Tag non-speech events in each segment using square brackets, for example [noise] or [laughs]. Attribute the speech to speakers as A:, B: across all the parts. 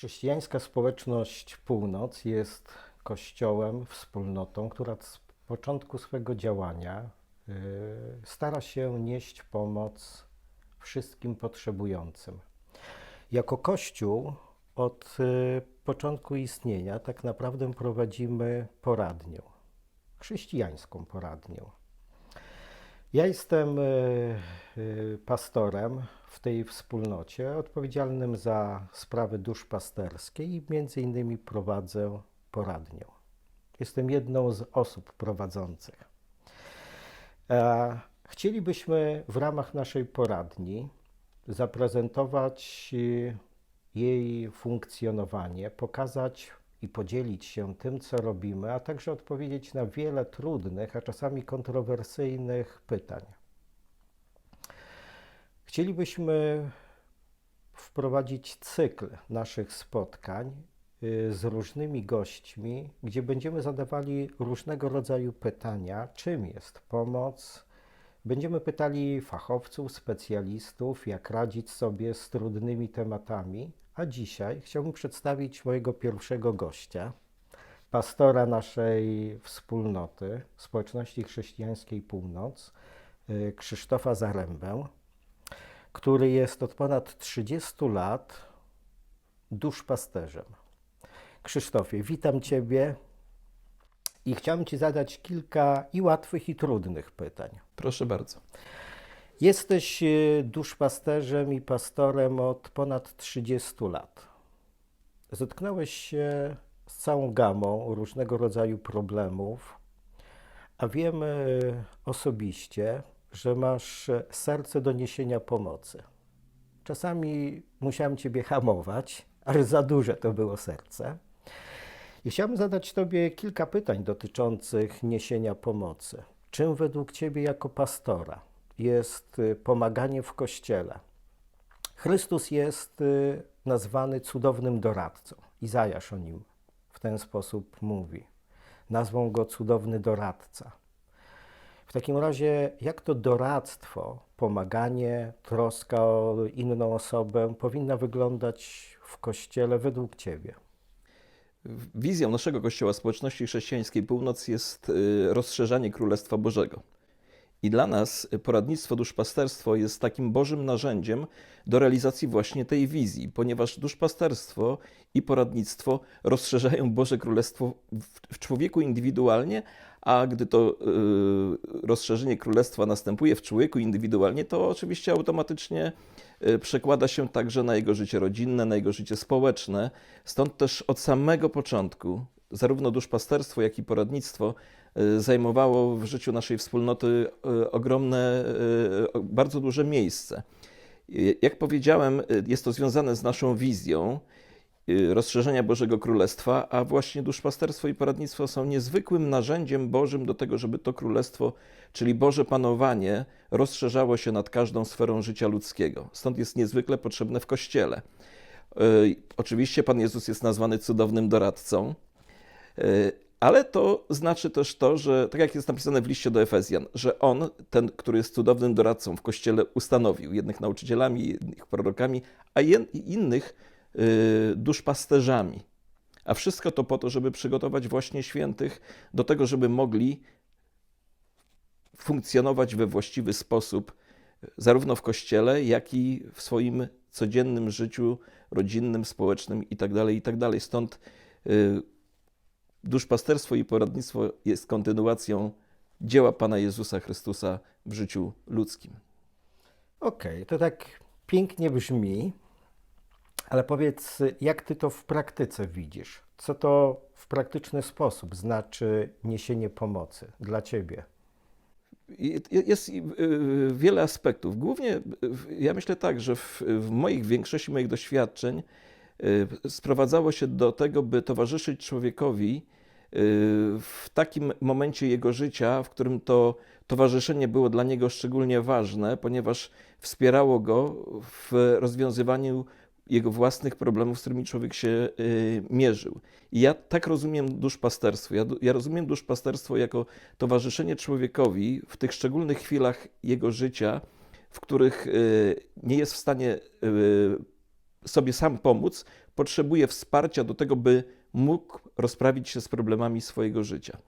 A: Chrześcijańska społeczność Północ jest kościołem, wspólnotą, która z początku swego działania y, stara się nieść pomoc wszystkim potrzebującym. Jako Kościół od y, początku istnienia tak naprawdę prowadzimy poradnię, chrześcijańską poradnię. Ja jestem y, y, pastorem w tej wspólnocie, odpowiedzialnym za sprawy duszpasterskie i między innymi prowadzę poradnię. Jestem jedną z osób prowadzących. E, Chcielibyśmy w ramach naszej poradni zaprezentować jej funkcjonowanie, pokazać i podzielić się tym, co robimy, a także odpowiedzieć na wiele trudnych, a czasami kontrowersyjnych pytań. Chcielibyśmy wprowadzić cykl naszych spotkań y, z różnymi gośćmi, gdzie będziemy zadawali różnego rodzaju pytania, czym jest pomoc. Będziemy pytali fachowców, specjalistów, jak radzić sobie z trudnymi tematami. A dzisiaj chciałbym przedstawić mojego pierwszego gościa, pastora naszej wspólnoty, społeczności chrześcijańskiej Północ, y, Krzysztofa Zarębę, który jest od ponad 30 lat duszpasterzem. Krzysztofie, witam Ciebie i chciałem Ci zadać kilka i łatwych, i trudnych pytań.
B: Proszę bardzo.
A: Jesteś y, duszpasterzem i pastorem od ponad 30 lat. Zetknąłeś się z całą gamą różnego rodzaju problemów, a wiemy osobiście, że masz serce do niesienia pomocy. Czasami musiałem Ciebie hamować, aż za duże to było serce. I chciałbym zadać Tobie kilka pytań dotyczących niesienia pomocy. Czym według Ciebie jako pastora jest y, pomaganie w kościele? Chrystus jest y, nazwany cudownym doradcą. Izajasz o nim w ten sposób mówi. Nazwą go cudowny doradca. W takim razie, jak to doradztwo, pomaganie, troska o inną osobę powinna wyglądać w kościele według Ciebie?
B: Wizją naszego Kościoła Społeczności Chrześcijańskiej Północ jest y, rozszerzanie Królestwa Bożego. I dla nas poradnictwo, duszpasterstwo jest takim Bożym narzędziem do realizacji właśnie tej wizji, ponieważ duszpasterstwo i poradnictwo rozszerzają Boże Królestwo w, człowieku indywidualnie, a gdy to y, rozszerzenie Królestwa następuje w człowieku indywidualnie, to oczywiście automatycznie y, przekłada się także na jego życie rodzinne, na jego życie społeczne. Stąd też od samego początku zarówno duszpasterstwo, jak i poradnictwo zajmowało w życiu naszej wspólnoty y, ogromne, y, bardzo duże miejsce. Y, Jak powiedziałem, y, jest to związane z naszą wizją y, rozszerzenia Bożego Królestwa, a właśnie duszpasterstwo i poradnictwo są niezwykłym narzędziem Bożym do tego, żeby to królestwo, czyli Boże panowanie, rozszerzało się nad każdą sferą życia ludzkiego. Stąd jest niezwykle potrzebne w Kościele. Y, Oczywiście Pan Jezus jest nazwany cudownym doradcą, y, ale to znaczy też to, że tak jak jest napisane w liście do Efezjan, że On, ten, który jest cudownym doradcą w Kościele, ustanowił jednych nauczycielami, jednych prorokami, a innych y, duszpasterzami. A wszystko to po to, żeby przygotować właśnie świętych do tego, żeby mogli funkcjonować we właściwy sposób, zarówno w kościele, jak i w swoim codziennym życiu rodzinnym, społecznym itd. itd. Stąd y, duszpasterstwo i poradnictwo jest kontynuacją dzieła Pana Jezusa Chrystusa w życiu ludzkim.
A: Okej, to tak pięknie brzmi, ale powiedz, jak ty to w praktyce widzisz? Co to w praktyczny sposób znaczy niesienie pomocy dla ciebie?
B: Jest y, y, wiele aspektów. Głównie y, ja myślę tak, że w, w moich w większości moich doświadczeń sprowadzało się do tego, by towarzyszyć człowiekowi y, w takim momencie jego życia, w którym to towarzyszenie było dla niego szczególnie ważne, ponieważ wspierało go w rozwiązywaniu jego własnych problemów, z którymi człowiek się y, mierzył. I ja tak rozumiem duszpasterstwo. Ja, ja rozumiem duszpasterstwo jako towarzyszenie człowiekowi w tych szczególnych chwilach jego życia, w których y, nie jest w stanie y, sobie sam pomóc, potrzebuje wsparcia do tego, by mógł rozprawić się z problemami swojego życia.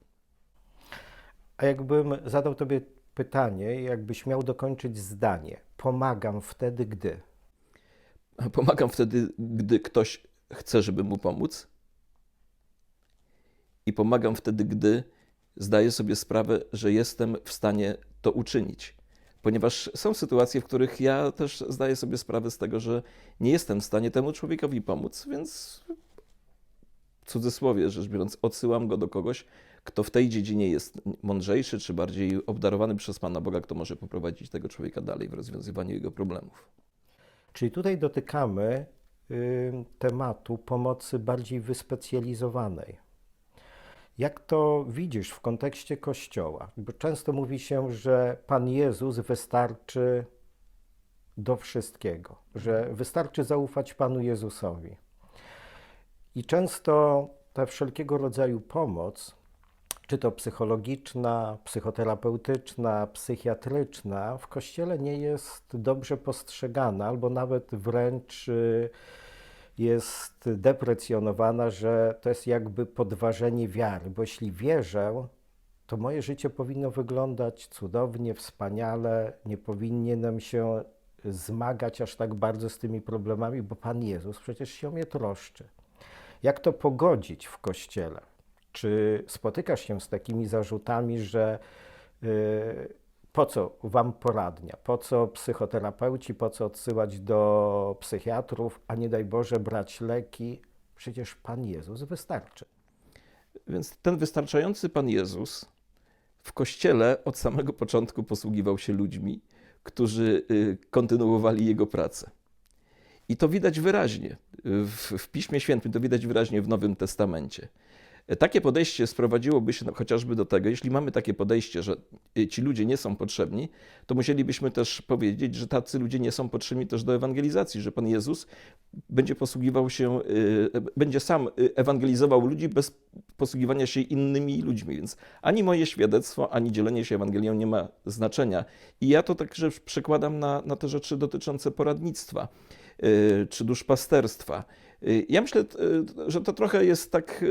A: A jakbym zadał Tobie pytanie, jakbyś miał dokończyć zdanie, pomagam wtedy, gdy. [laughs]
B: Pomagam wtedy, gdy ktoś chce, żeby mu pomóc. I pomagam wtedy, gdy zdaję sobie sprawę, że jestem w stanie to uczynić. Ponieważ są sytuacje, w których ja też zdaję sobie sprawę z tego, że nie jestem w stanie temu człowiekowi pomóc, więc w cudzysłowie rzecz biorąc, odsyłam go do kogoś, kto w tej dziedzinie jest mądrzejszy czy bardziej obdarowany przez Pana Boga, kto może poprowadzić tego człowieka dalej w rozwiązywaniu jego problemów.
A: Czyli tutaj dotykamy y, tematu pomocy bardziej wyspecjalizowanej. Jak to widzisz w kontekście Kościoła? Bo często mówi się, że Pan Jezus wystarczy do wszystkiego, że wystarczy zaufać Panu Jezusowi. I często ta wszelkiego rodzaju pomoc, czy to psychologiczna, psychoterapeutyczna, psychiatryczna, w kościele nie jest dobrze postrzegana, albo nawet wręcz y, jest deprecjonowana, że to jest jakby podważenie wiary, bo jeśli wierzę, to moje życie powinno wyglądać cudownie, wspaniale, nie powinienem się zmagać aż tak bardzo z tymi problemami, bo Pan Jezus przecież się o mnie troszczy. Jak to pogodzić w kościele? Czy spotykasz się z takimi zarzutami, że y, po co wam poradnia, po co psychoterapeuci, po co odsyłać do psychiatrów, a nie daj Boże brać leki? Przecież Pan Jezus wystarczy.
B: Więc ten wystarczający Pan Jezus w kościele od samego początku posługiwał się ludźmi, którzy y, kontynuowali jego pracę. I to widać wyraźnie w, w Piśmie Świętym, to widać wyraźnie w Nowym Testamencie. Takie podejście sprowadziłoby się chociażby do tego, jeśli mamy takie podejście, że y, ci ludzie nie są potrzebni, to musielibyśmy też powiedzieć, że tacy ludzie nie są potrzebni też do ewangelizacji, że Pan Jezus będzie posługiwał się, y, będzie sam y, ewangelizował ludzi bez posługiwania się innymi ludźmi. Więc ani moje świadectwo, ani dzielenie się Ewangelią nie ma znaczenia. I ja to także przekładam na, na te rzeczy dotyczące poradnictwa czy duszpasterstwa. Ja myślę, że to trochę jest tak,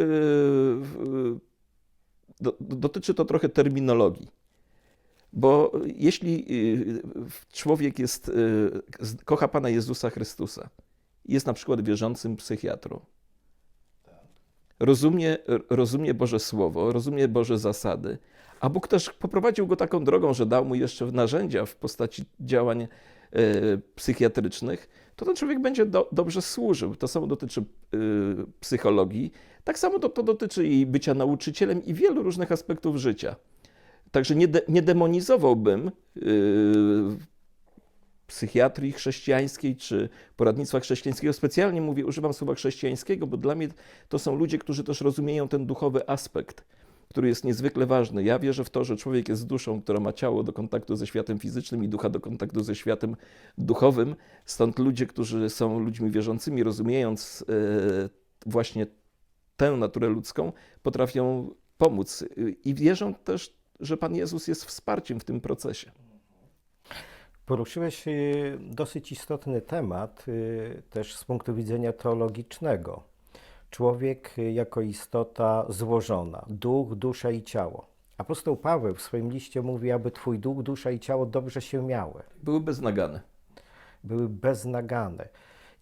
B: do, dotyczy to trochę terminologii. Bo jeśli człowiek jest, kocha Pana Jezusa Chrystusa, jest na przykład wierzącym psychiatrą, rozumie, rozumie Boże Słowo, rozumie Boże zasady, a Bóg też poprowadził go taką drogą, że dał mu jeszcze narzędzia w postaci działań psychiatrycznych, to ten człowiek będzie do, dobrze służył. To samo dotyczy y, psychologii, tak samo to, to, dotyczy i bycia nauczycielem i wielu różnych aspektów życia. Także nie, de, nie demonizowałbym y, psychiatrii chrześcijańskiej czy poradnictwa chrześcijańskiego. Specjalnie mówię, używam słowa chrześcijańskiego, bo dla mnie to są ludzie, którzy też rozumieją ten duchowy aspekt który jest niezwykle ważny. Ja wierzę w to, że człowiek jest duszą, która ma ciało do kontaktu ze światem fizycznym i ducha do kontaktu ze światem duchowym. Stąd ludzie, którzy są ludźmi wierzącymi, rozumiejąc e, właśnie tę naturę ludzką, potrafią pomóc i wierzą też, że Pan Jezus jest wsparciem w tym procesie.
A: Poruszyłeś y, dosyć istotny temat, y, też z punktu widzenia teologicznego człowiek jako istota złożona, duch, dusza i ciało. Apostoł Paweł w swoim liście mówi, aby Twój duch, dusza i ciało dobrze się miały.
B: Były beznagane.
A: Były beznagane.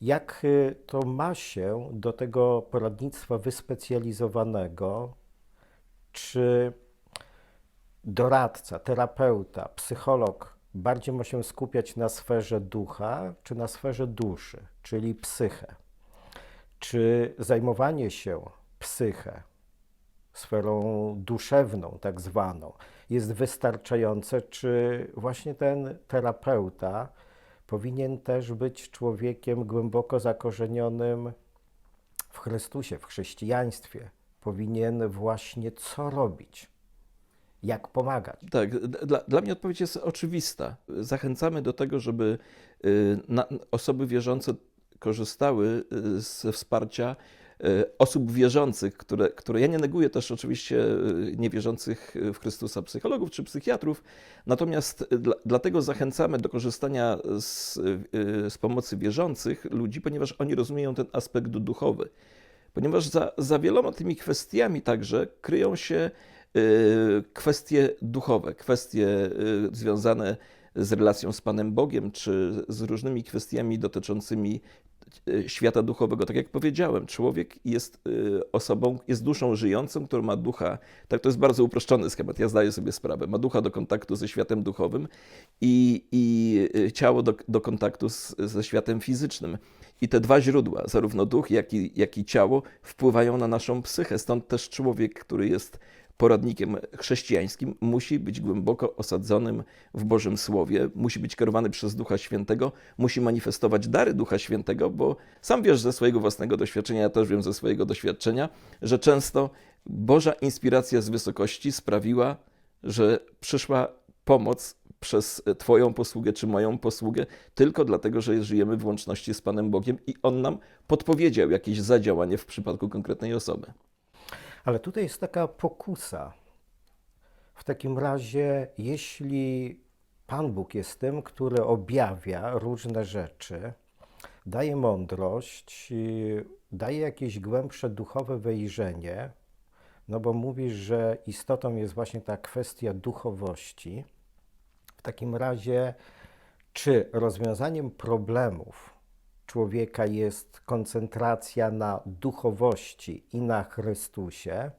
A: Jak y, to ma się do tego poradnictwa wyspecjalizowanego? Czy doradca, terapeuta, psycholog bardziej ma się skupiać na sferze ducha, czy na sferze duszy, czyli psychę? Czy zajmowanie się psychę, sferą duszewną, tak zwaną, jest wystarczające, czy właśnie ten terapeuta powinien też być człowiekiem głęboko zakorzenionym w Chrystusie, w chrześcijaństwie? Powinien właśnie co robić? Jak pomagać?
B: Tak, dla, dla mnie odpowiedź jest oczywista. Zachęcamy do tego, żeby y, na, osoby wierzące korzystały y, ze wsparcia osób wierzących, które, które ja nie neguję też oczywiście e, niewierzących w Chrystusa psychologów czy psychiatrów, natomiast dla, dlatego zachęcamy do korzystania z, z pomocy wierzących ludzi, ponieważ oni rozumieją ten aspekt duchowy. Ponieważ za, za wieloma tymi kwestiami także kryją się y, kwestie duchowe, kwestie y, związane z relacją z Panem Bogiem, czy z różnymi kwestiami dotyczącymi y, świata duchowego. Tak jak powiedziałem, człowiek jest y, osobą, jest duszą żyjącą, która ma ducha, tak to jest bardzo uproszczony schemat, ja zdaję sobie sprawę, ma ducha do kontaktu ze światem duchowym i, i y, ciało do, do kontaktu z, ze światem fizycznym. I te dwa źródła, zarówno duch, jak i, jak i ciało, wpływają na naszą psychę. Stąd też człowiek, który jest poradnikiem chrześcijańskim, musi być głęboko osadzonym w Bożym Słowie, musi być kierowany przez Ducha Świętego, musi manifestować dary Ducha Świętego, bo sam wiesz ze swojego własnego doświadczenia, ja też wiem ze swojego doświadczenia, że często Boża inspiracja z wysokości sprawiła, że przyszła pomoc przez Twoją posługę czy moją posługę, tylko dlatego, że żyjemy w łączności z Panem Bogiem i On nam podpowiedział jakieś zadziałanie w przypadku konkretnej osoby.
A: Ale tutaj jest taka pokusa. W takim razie, jeśli Pan Bóg jest tym, który objawia różne rzeczy, daje mądrość, y, daje jakieś głębsze duchowe wejrzenie, no bo mówisz, że istotą jest właśnie ta kwestia duchowości. W takim razie, czy rozwiązaniem problemów człowieka jest koncentracja na duchowości i na Chrystusie,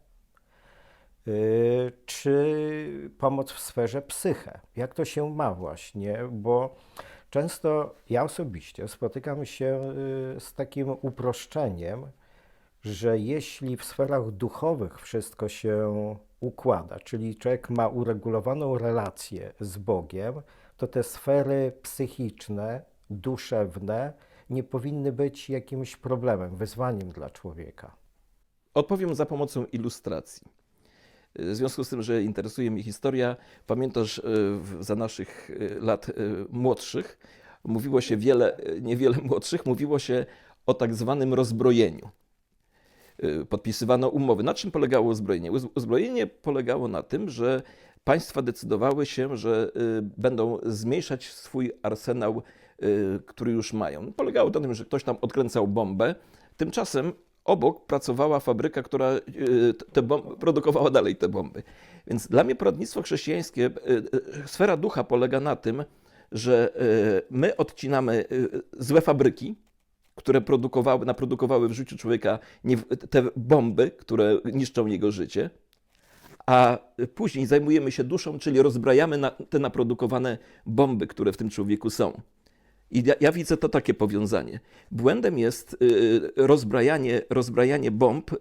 A: yy, czy pomoc w sferze psyche? Jak to się ma właśnie? Bo często ja osobiście spotykam się yy, z takim uproszczeniem, że jeśli w sferach duchowych wszystko się układa, czyli człowiek ma uregulowaną relację z Bogiem, to te sfery psychiczne, duszewne nie powinny być jakimś problemem, wyzwaniem dla człowieka.
B: Odpowiem za pomocą ilustracji. W związku z tym, że interesuje mnie historia, pamiętasz, e, za naszych e, lat e, młodszych mówiło się wiele, niewiele [laughs] młodszych, mówiło się o tak zwanym rozbrojeniu. Podpisywano umowy. Na czym polegało uzbrojenie? Uz- Uzbrojenie polegało na tym, że państwa decydowały się, że będą zmniejszać swój arsenał, który już mają. Polegało to na tym, że ktoś tam odkręcał bombę. Tymczasem obok pracowała fabryka, która bomby, produkowała dalej te bomby. Więc dla mnie poradnictwo chrześcijańskie, e, sfera ducha polega na tym, że my odcinamy złe fabryki, które produkowały, naprodukowały w życiu człowieka te bomby, które niszczą jego życie, a później zajmujemy się duszą, czyli rozbrajamy te naprodukowane bomby, które w tym człowieku są. I ja, ja widzę to takie powiązanie. Błędem jest y, rozbrajanie, rozbrajanie bomb y,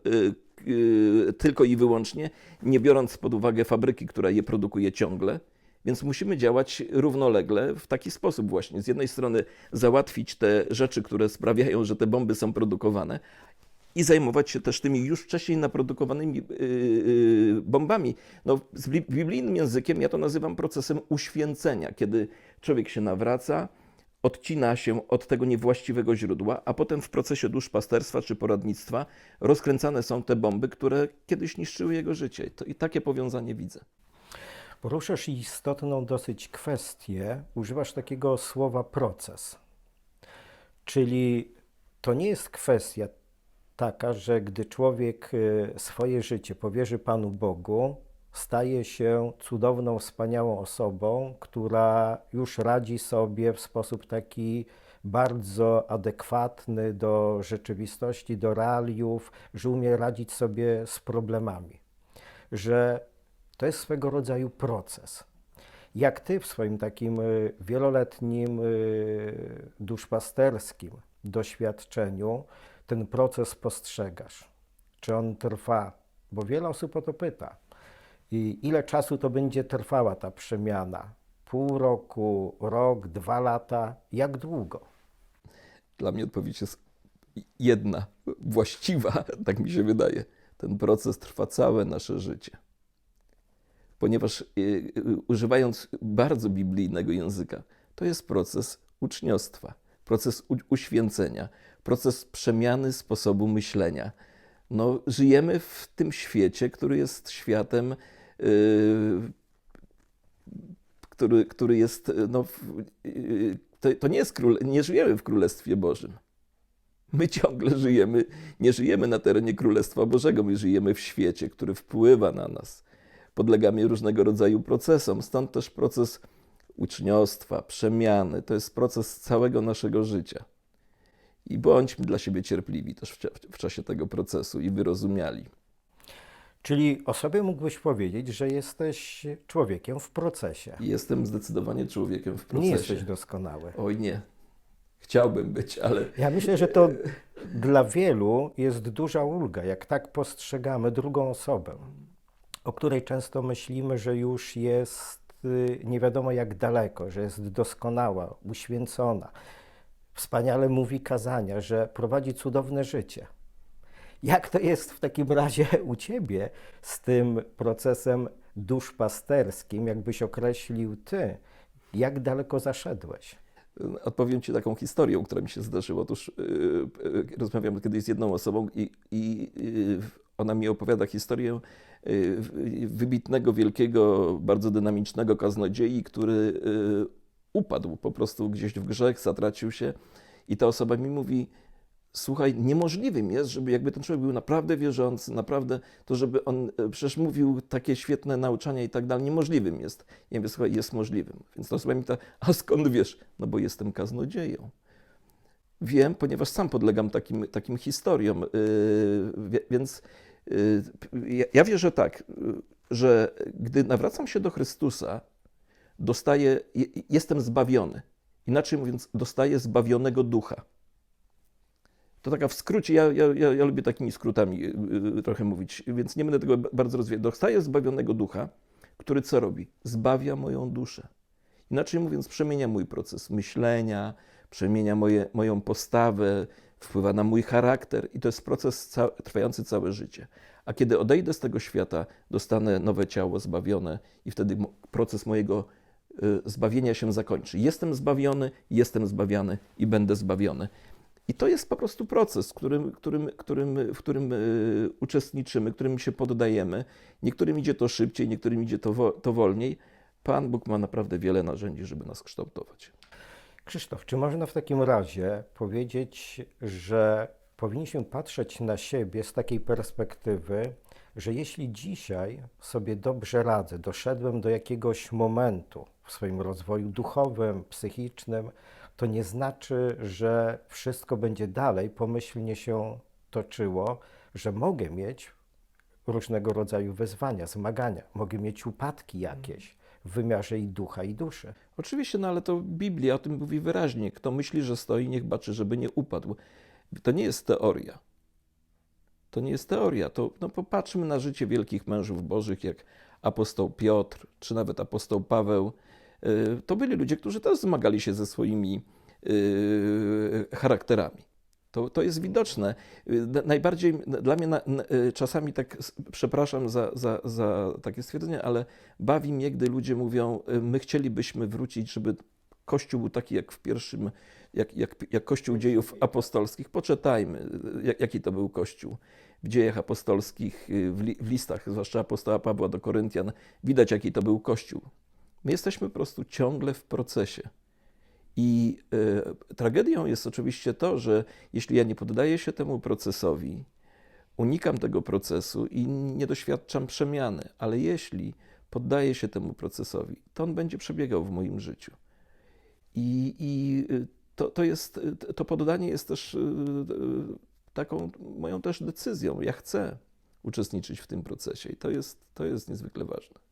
B: y, tylko i wyłącznie, nie biorąc pod uwagę fabryki, która je produkuje ciągle. Więc musimy działać równolegle w taki sposób właśnie. Z jednej strony załatwić te rzeczy, które sprawiają, że te bomby są produkowane, i zajmować się też tymi już wcześniej naprodukowanymi bombami. No, z bli- biblijnym językiem ja to nazywam procesem uświęcenia, kiedy człowiek się nawraca, odcina się od tego niewłaściwego źródła, a potem w procesie duszpasterstwa czy poradnictwa rozkręcane są te bomby, które kiedyś niszczyły jego życie. To, I takie powiązanie widzę.
A: Poruszasz istotną dosyć kwestię, używasz takiego słowa proces. Czyli to nie jest kwestia taka, że gdy człowiek y, swoje życie powierzy Panu Bogu, staje się cudowną, wspaniałą osobą, która już radzi sobie w sposób taki bardzo adekwatny do rzeczywistości, do realiów, że umie radzić sobie z problemami. Że to jest swego rodzaju proces. Jak ty w swoim takim y, wieloletnim y, duszpasterskim doświadczeniu ten proces postrzegasz? Czy on trwa? Bo wiele osób o to pyta. I ile czasu to będzie trwała ta przemiana? Pół roku, rok, dwa lata? Jak długo?
B: Dla mnie odpowiedź jest jedna, właściwa, [laughs] tak mi się wydaje. Ten proces trwa całe nasze życie. Ponieważ y, y, używając bardzo biblijnego języka, to jest proces uczniostwa, proces uświęcenia, proces przemiany sposobu myślenia. No, żyjemy w tym świecie, który jest światem, który, który jest, no, w- yy, to, to nie jest król, nie żyjemy w Królestwie Bożym. My ciągle żyjemy, nie żyjemy na terenie Królestwa Bożego, my żyjemy w świecie, który wpływa na nas. Podlegamy różnego rodzaju procesom, stąd też proces uczniostwa, przemiany. To jest proces całego naszego życia. I bądźmy dla siebie cierpliwi też w, w czasie tego procesu i wyrozumiali.
A: Czyli o sobie mógłbyś powiedzieć, że jesteś człowiekiem w procesie.
B: Jestem zdecydowanie człowiekiem w procesie.
A: Nie jesteś doskonały.
B: Oj nie. Chciałbym być, ale
A: Ja myślę, że to dla wielu jest duża ulga, jak tak postrzegamy drugą osobę, o której często myślimy, że już jest y, nie wiadomo jak daleko, że jest doskonała, uświęcona. Wspaniale mówi kazania, że prowadzi cudowne życie. Jak to jest w takim razie u ciebie z tym procesem duszpasterskim, jakbyś określił ty? Jak daleko zaszedłeś?
B: Odpowiem Ci taką historią, która mi się zdarzyła. Otóż yy, yy, rozmawiam kiedyś z jedną osobą i, i yy, ona mi opowiada historię yy, wybitnego, wielkiego, bardzo dynamicznego kaznodziei, który yy, upadł po prostu gdzieś w grzech, zatracił się. I ta osoba mi mówi, słuchaj, niemożliwym jest, żeby jakby ten człowiek był naprawdę wierzący, naprawdę, to żeby on e, przecież mówił takie świetne nauczania i tak dalej, niemożliwym jest. Ja mówię, słuchaj, jest możliwym. Więc ta osoba mi ta, a skąd wiesz? No bo jestem kaznodzieją. Wiem, ponieważ sam podlegam takim, takim historiom, yy, więc yy, ja, ja wierzę tak, że gdy nawracam się do Chrystusa, dostaję, je- jestem zbawiony. Inaczej mówiąc, dostaję zbawionego ducha. To taka w skrócie, ja, ja, ja, lubię takimi skrótami yy, trochę mówić, więc nie będę tego ba- bardzo rozwijał. Dostaję zbawionego ducha, który co robi? Zbawia moją duszę. Inaczej mówiąc, przemienia mój proces myślenia, przemienia moje, moją postawę, wpływa na mój charakter i to jest proces ca- trwający całe życie. A kiedy odejdę z tego świata, dostanę nowe ciało zbawione i wtedy proces mojego y, zbawienia się zakończy. Jestem zbawiony, jestem zbawiany i będę zbawiony. I to jest po prostu proces, którym, którym, którym, w którym y, uczestniczymy, którym się poddajemy. Niektórym idzie to szybciej, niektórym idzie to, wo, to wolniej. Pan Bóg ma naprawdę wiele narzędzi, żeby nas kształtować.
A: Krzysztof, czy można w takim razie powiedzieć, że powinniśmy patrzeć na siebie z takiej perspektywy, że jeśli dzisiaj sobie dobrze radzę, doszedłem do jakiegoś momentu w swoim rozwoju duchowym, psychicznym, to nie znaczy, że wszystko będzie dalej pomyślnie się toczyło, że mogę mieć różnego rodzaju wyzwania, zmagania, mogę mieć upadki jakieś w wymiarze i ducha, i duszy.
B: Oczywiście, no ale to Biblia o tym mówi wyraźnie. Kto myśli, że stoi, niech baczy, żeby nie upadł. To nie jest teoria. To nie jest teoria. To no, popatrzmy na życie wielkich mężów bożych, jak apostoł Piotr, czy nawet apostoł Paweł. Yy, To byli ludzie, którzy też zmagali się ze swoimi yy, charakterami. To, to jest widoczne. Na- Najbardziej dla mnie na, na, czasami tak, przepraszam za, za, za takie stwierdzenie, ale bawi mnie, gdy ludzie mówią, y, my chcielibyśmy wrócić, żeby Kościół był taki jak w pierwszym, jak, jak, jak Kościół dziejów apostolskich. Poczytajmy, y, jak, jaki to był Kościół. W dziejach apostolskich, y, w, li, w listach, zwłaszcza apostoła Pawła do Koryntian, widać jaki to był Kościół. My jesteśmy po prostu ciągle w procesie. I y, tragedią jest oczywiście to, że jeśli ja nie poddaję się temu procesowi, unikam tego procesu i nie doświadczam przemiany, ale jeśli poddaję się temu procesowi, to on będzie przebiegał w moim życiu. I, i y, to, to, jest, y, to poddanie jest też taką moją też decyzją. Ja chcę uczestniczyć w tym procesie i to jest, to jest niezwykle ważne.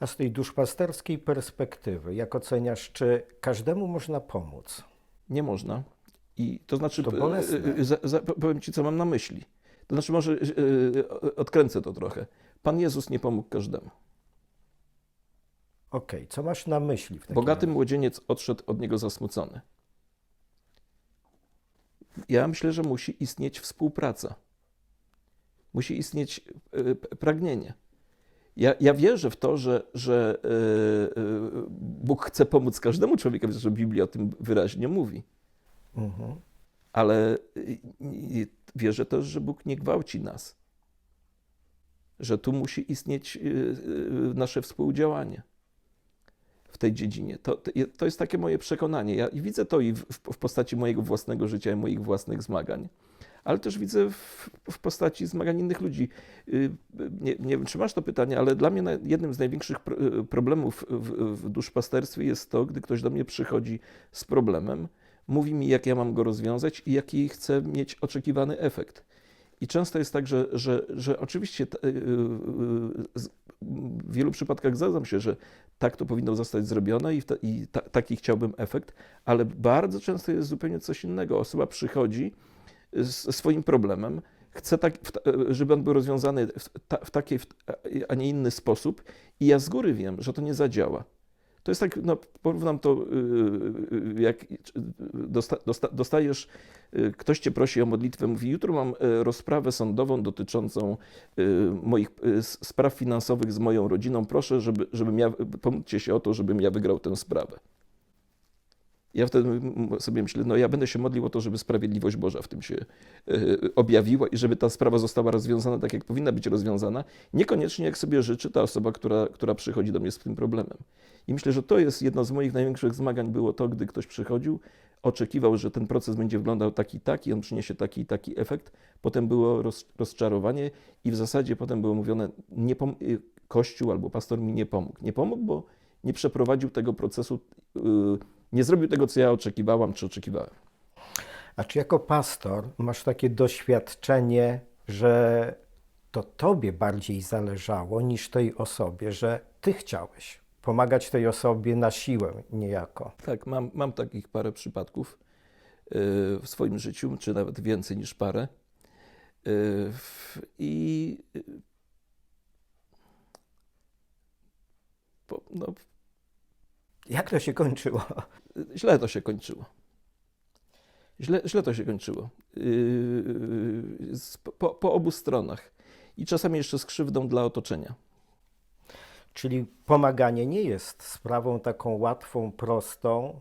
A: A z tej duszpasterskiej perspektywy, jak oceniasz, czy każdemu można pomóc?
B: Nie można. I to znaczy,
A: To
B: y, za, za, powiem Ci, co mam na myśli. To znaczy, może odkręcę to trochę. Pan Jezus nie pomógł każdemu.
A: Okej, co masz na myśli w
B: Bogaty
A: razie?
B: młodzieniec odszedł od niego zasmucony. Ja myślę, że musi istnieć współpraca. Musi istnieć pragnienie. Ja, ja wierzę w to, że, że y, y, Bóg chce pomóc każdemu człowiekowi, że Biblia o tym wyraźnie mówi.
A: Mhm.
B: ale y, wierzę też, że Bóg nie gwałci nas. Że tu musi istnieć nasze współdziałanie w tej dziedzinie. To, to, jest takie moje przekonanie. Ja widzę to i w, w postaci mojego własnego życia i moich własnych zmagań, ale też widzę w, w postaci zmagań innych ludzi. Y, Nie, nie wiem, czy masz to pytanie, ale dla mnie jednym z największych pro- problemów w, w duszpasterstwie jest to, gdy ktoś do mnie przychodzi z problemem, mówi mi, jak ja mam go rozwiązać i jaki chcę mieć oczekiwany efekt. I często jest tak, że, że, że oczywiście y, y, w wielu przypadkach zgadzam się, że tak to powinno zostać zrobione i, ta, i ta, taki chciałbym efekt, ale bardzo często jest zupełnie coś innego. Osoba przychodzi ze swoim problemem, chce, tak, żeby on był rozwiązany w, ta, w taki, a nie inny sposób, i ja z góry wiem, że to nie zadziała. To jest tak, no, porównam to, yy, jak dosta, dosta, dostajesz, ktoś cię prosi o modlitwę, mówi, jutro mam rozprawę sądową dotyczącą moich spraw finansowych z moją rodziną, proszę, żeby, żebym ja, pomóżcie się o to, żebym ja wygrał tę sprawę. Ja wtedy sobie myślę, no ja będę się modlił o to, żeby sprawiedliwość Boża w tym się yy, objawiła i żeby ta sprawa została rozwiązana tak, jak powinna być rozwiązana, niekoniecznie jak sobie życzy ta osoba, która, która przychodzi do mnie z tym problemem. I myślę, że to jest jedno z moich największych zmagań było to, gdy ktoś przychodził, oczekiwał, że ten proces będzie wyglądał taki i taki, on przyniesie taki i taki efekt. Potem było roz, rozczarowanie i w zasadzie potem było mówione, nie pom- y, Kościół albo pastor mi nie pomógł. Nie pomógł, bo nie przeprowadził tego procesu, yy, nie zrobił tego, co ja oczekiwałam czy oczekiwałem.
A: A czy jako pastor masz takie doświadczenie, że to tobie bardziej zależało niż tej osobie, że ty chciałeś pomagać tej osobie na siłę niejako?
B: Tak, mam, mam takich parę przypadków yy, w swoim życiu, czy nawet więcej niż parę. W- I po, no,
A: Jak to się kończyło?
B: źle to się kończyło. Źle, źle to się kończyło. Yy, po, po obu stronach. I czasami jeszcze z krzywdą dla otoczenia.
A: Czyli pomaganie nie jest sprawą taką łatwą, prostą,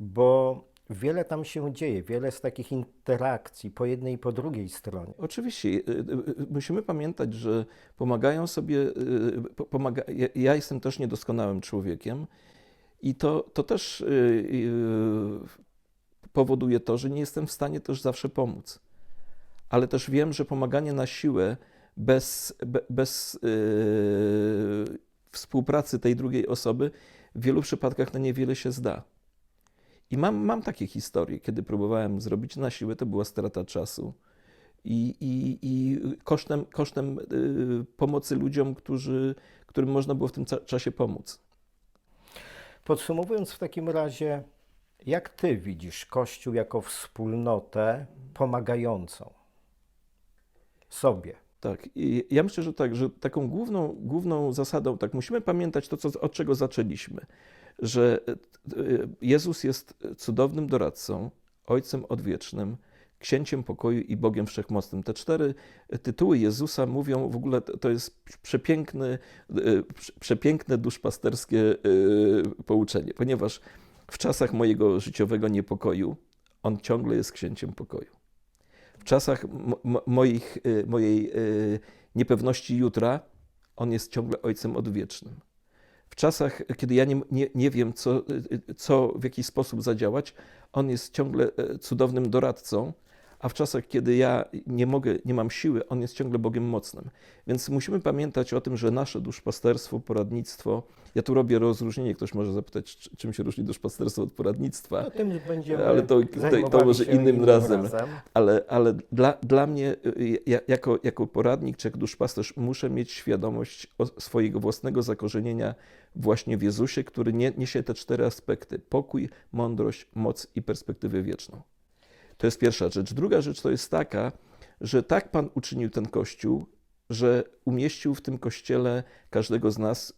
A: bo wiele tam się dzieje, wiele z takich interakcji po jednej i po drugiej stronie.
B: Oczywiście, y, y, y, musimy pamiętać, że pomagają sobie, po- pomaga, ja jestem też niedoskonałym człowiekiem i to, to też y, y, powoduje to, że nie jestem w stanie też zawsze pomóc. Ale też wiem, że pomaganie na siłę bez, be, bez y, współpracy tej drugiej osoby w wielu przypadkach na niewiele się zda. I mam, mam takie historie, kiedy próbowałem zrobić na siłę, to była strata czasu i, i, i kosztem, kosztem pomocy ludziom, którzy, którym można było w tym czasie pomóc.
A: Podsumowując w takim razie, jak ty widzisz Kościół jako wspólnotę pomagającą sobie?
B: Tak, i ja myślę, że tak, że taką główną, główną zasadą, tak musimy pamiętać to, co, od czego zaczęliśmy, że e, e, Jezus jest cudownym doradcą, Ojcem odwiecznym, Księciem pokoju i Bogiem wszechmocnym. Te cztery tytuły Jezusa mówią w ogóle, to jest przepiękny, e, prze- przepiękne duszpasterskie e, pouczenie, ponieważ w czasach mojego życiowego niepokoju On ciągle jest Księciem pokoju. W czasach mo- mo- moich, y, mojej y, niepewności jutra, On jest ciągle Ojcem odwiecznym. W czasach, kiedy ja nie, nie, nie wiem, co, co, w jaki sposób zadziałać, On jest ciągle cudownym doradcą, a w czasach, kiedy ja nie mogę, nie mam siły, On jest ciągle Bogiem mocnym. Więc musimy pamiętać o tym, że nasze duszpasterstwo, poradnictwo, ja tu robię rozróżnienie, ktoś może zapytać, czy- czym się różni duszpasterstwo od poradnictwa.
A: O tym będziemy
B: Ale to- to- to może
A: się
B: innym razem.
A: razem.
B: Ale, ale dla, dla mnie, y, ja, jako, jako poradnik czy jako duszpasterz, muszę mieć świadomość swojego własnego zakorzenienia właśnie w Jezusie, który nie, niesie te cztery aspekty: pokój, mądrość, moc i perspektywę wieczną. To jest pierwsza rzecz. Druga rzecz to jest taka, że tak Pan uczynił ten Kościół, że umieścił w tym Kościele każdego z nas.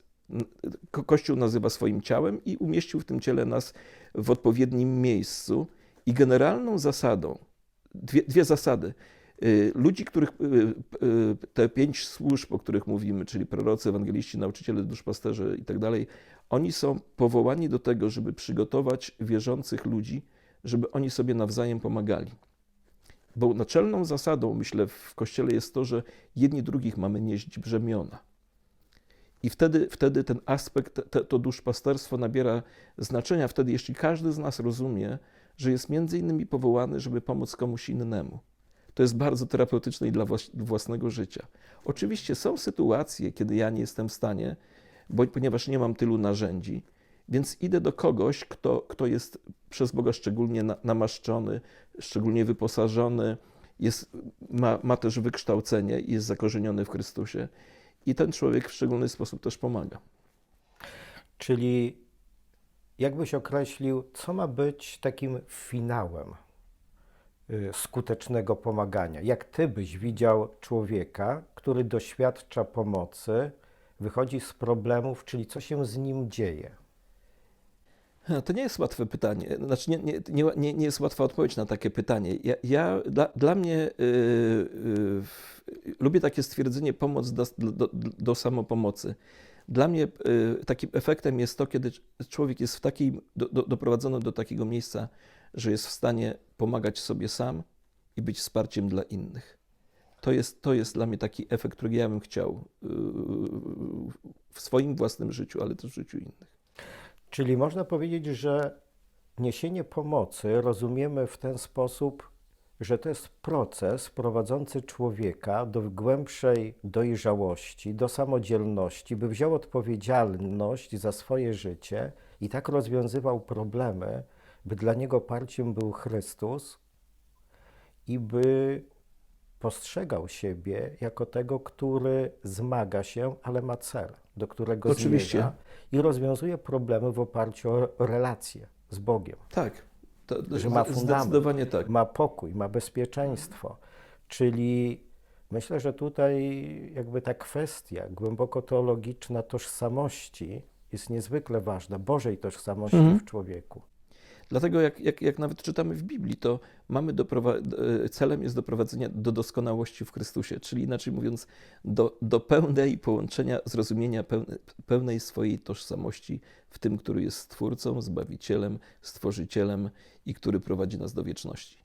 B: Ko- Kościół nazywa swoim ciałem i umieścił w tym ciele nas w odpowiednim miejscu. I generalną zasadą, dwie, dwie zasady. Y, Ludzi, których y, y, te pięć służb, o których mówimy, czyli prorocy, ewangeliści, nauczyciele, duszpasterze i tak dalej, oni są powołani do tego, żeby przygotować wierzących ludzi żeby oni sobie nawzajem pomagali. Bo naczelną zasadą, myślę, w Kościele jest to, że jedni drugich mamy nieść brzemiona. I wtedy, wtedy ten aspekt, te, to duszpasterstwo nabiera znaczenia, wtedy jeśli każdy z nas rozumie, że jest między innymi powołany, żeby pomóc komuś innemu. To jest bardzo terapeutyczne i dla włas- własnego życia. Oczywiście są sytuacje, kiedy ja nie jestem w stanie, bo, ponieważ nie mam tylu narzędzi, więc idę do kogoś, kto, kto jest przez Boga szczególnie na, namaszczony, szczególnie wyposażony, jest, ma, ma też wykształcenie i jest zakorzeniony w Chrystusie. I ten człowiek w szczególny sposób też pomaga.
A: Czyli jakbyś określił, co ma być takim finałem y, skutecznego pomagania? Jak ty byś widział człowieka, który doświadcza pomocy, wychodzi z problemów, czyli co się z nim dzieje?
B: To nie jest łatwe pytanie. Znaczy, nie, nie, nie, nie- jest łatwa odpowiedź na takie pytanie. Ja, ja dla, dla mnie yy, yy, lubię takie stwierdzenie pomoc do, do, do samopomocy. Dla mnie yy, takim efektem jest to, kiedy człowiek jest w takiej, do, do, doprowadzony do takiego miejsca, że jest w stanie pomagać sobie sam i być wsparciem dla innych. To jest, to jest dla mnie taki efekt, który ja bym chciał yy, w swoim własnym życiu, ale też w życiu innych.
A: Czyli można powiedzieć, że niesienie pomocy rozumiemy w ten sposób, że to jest proces prowadzący człowieka do głębszej dojrzałości, do samodzielności, by wziął odpowiedzialność za swoje życie i tak rozwiązywał problemy, by dla niego oparciem był Chrystus i by postrzegał siebie jako tego, który zmaga się, ale ma cel, do którego
B: Oczywiście.
A: zmierza i rozwiązuje problemy w oparciu o relacje z Bogiem.
B: Tak, to,
A: Że ma fundament.
B: tak.
A: Ma pokój, ma bezpieczeństwo. Czyli myślę, że tutaj jakby ta kwestia głęboko teologiczna tożsamości jest niezwykle ważna, Bożej tożsamości
B: Mhm.
A: w człowieku.
B: Dlatego jak, jak, jak nawet czytamy w Biblii, to mamy e, celem jest doprowadzenie do doskonałości w Chrystusie, czyli inaczej mówiąc, do, do pełnej połączenia, zrozumienia pełne, pełnej swojej tożsamości w tym, który jest Stwórcą, Zbawicielem, Stworzycielem i który prowadzi nas do wieczności.